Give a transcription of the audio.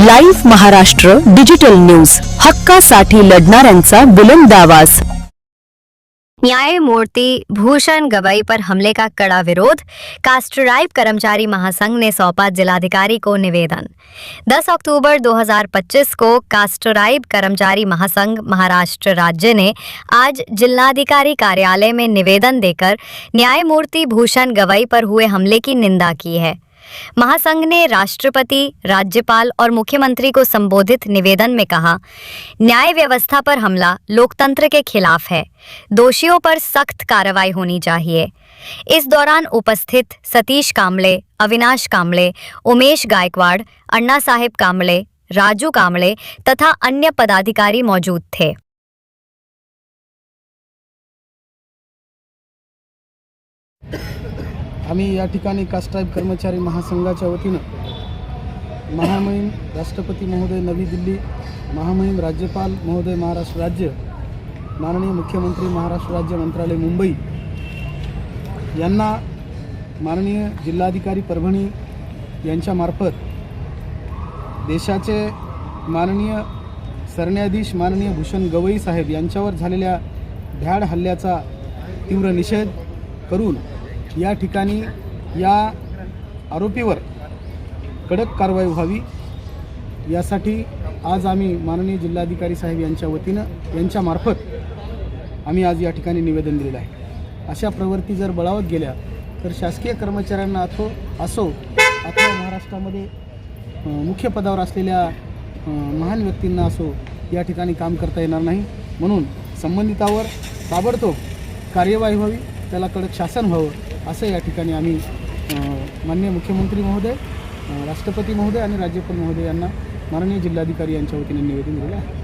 Live Maharashtra digital news. हक्कासाठी लढणाऱ्यांचा बुलंद आवाज़. न्यायमूर्ति भूषण गवई पर हमले का कड़ा विरोध. कास्टराइब कर्मचारी महासंघ ने सौंपा जिलाधिकारी को निवेदन. 10 अक्टूबर 2025 को कास्टराइब कर्मचारी महासंघ महाराष्ट्र राज्य ने आज जिलाधिकारी कार्यालय में निवेदन देकर न्यायमूर्ति भूषण गवई पर हुए हमले की निंदा की है। महासंघ ने राष्ट्रपति, राज्यपाल और मुख्यमंत्री को संबोधित निवेदन में कहा, न्याय व्यवस्था पर हमला लोकतंत्र के खिलाफ है। दोषियों पर सख्त कार्रवाई होनी चाहिए। इस दौरान उपस्थित सतीश कामले, अविनाश कामले, उमेश गायकवाड़, अन्ना साहेब कामले, राजू कामले तथा अन्य पदाधिकारी मौजूद थे। आम्ही या ठिकाणी कास्टाईब कर्मचारी महासंघाच्या वतीनं महामहिम राष्ट्रपती महोदय नवी दिल्ली महामहिम राज्यपाल महोदय महाराष्ट्र राज्य माननीय मुख्यमंत्री महाराष्ट्र राज्य मंत्रालय मुंबई यांना माननीय जिल्हाधिकारी परभणी यांच्यामार्फत देशाचे माननीय सरन्यायाधीश माननीय भूषण गवई साहेब यांच्यावर झालेल्या भ्याड हल्ल्याचा तीव्र निषेध करून या ठिकाणी या आरोपीवर कडक कारवाई व्हावी यासाठी आज आम्ही माननीय जिल्हाधिकारी साहेब यांच्या वतीनं यांच्यामार्फत आम्ही आज या ठिकाणी निवेदन दिलेलं आहे. अशा प्रवृत्ती जर बळावत गेल्या तर शासकीय कर्मचाऱ्यांना अथो असो अथवा महाराष्ट्रामध्ये मुख्य पदावर असलेल्या महान व्यक्तींना असो या ठिकाणी काम करता येणार नाही. म्हणून संबंधितावर ताबडतोब कार्यवाही व्हावी त्याला कडक शासन व्हावं असं या ठिकाणी आम्ही मान्य माननीय मुख्यमंत्री महोदय राष्ट्रपती महोदय आणि राज्यपाल महोदय यांना माननीय जिल्हाधिकारी यांच्या वतीने निवेदन दिलेलं आहे.